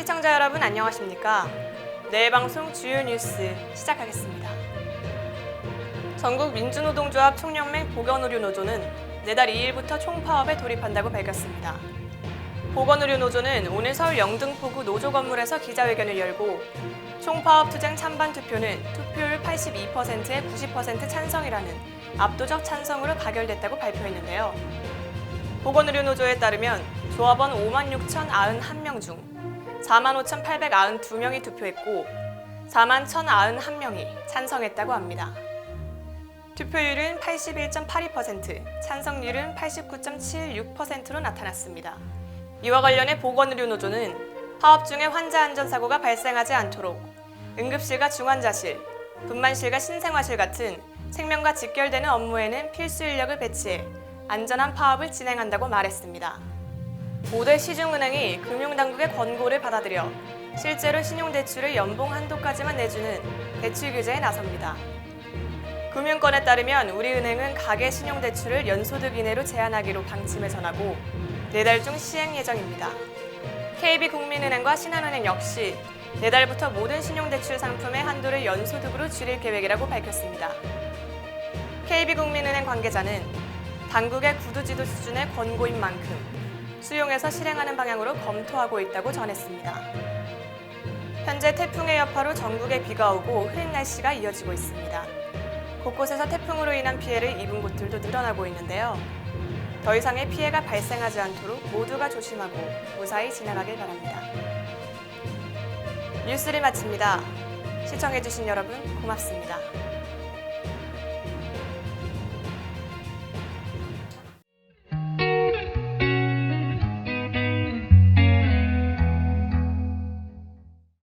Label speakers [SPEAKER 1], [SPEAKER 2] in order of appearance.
[SPEAKER 1] 시청자 여러분 안녕하십니까? 내일 방송 주요 뉴스 시작하겠습니다. 전국 민주노동조합 총연맹 보건의료노조는 내달 2일부터 총파업에 돌입한다고 밝혔습니다. 보건의료노조는 오늘 서울 영등포구 노조 건물에서 기자회견을 열고 총파업 투쟁 찬반 투표는 투표율 82%에 90% 찬성이라는 압도적 찬성으로 가결됐다고 발표했는데요. 보건의료노조에 따르면 조합원 5만 6,091명 중 4만 5,892명이 투표했고 4만 1,091명이 찬성했다고 합니다. 투표율은 81.82%, 찬성률은 89.76%로 나타났습니다. 이와 관련해 보건의료노조는 파업 중에 환자 안전사고가 발생하지 않도록 응급실과 중환자실, 분만실과 신생화실 같은 생명과 직결되는 업무에는 필수 인력을 배치해 안전한 파업을 진행한다고 말했습니다. 5대 시중은행이 금융당국의 권고를 받아들여 실제로 신용대출을 연봉 한도까지만 내주는 대출 규제에 나섭니다. 금융권에 따르면 우리은행은 가계 신용대출을 연소득 이내로 제한하기로 방침을 전하고 내달 중 시행 예정입니다. KB국민은행과 신한은행 역시 내달부터 모든 신용대출 상품의 한도를 연소득으로 줄일 계획이라고 밝혔습니다. KB국민은행 관계자는 당국의 구두지도 수준의 권고인 만큼 수용해서 실행하는 방향으로 검토하고 있다고 전했습니다. 현재 태풍의 여파로 전국에 비가 오고 흐린 날씨가 이어지고 있습니다. 곳곳에서 태풍으로 인한 피해를 입은 곳들도 늘어나고 있는데요. 더 이상의 피해가 발생하지 않도록 모두가 조심하고 무사히 지나가길 바랍니다. 뉴스를 마칩니다. 시청해주신 여러분 고맙습니다.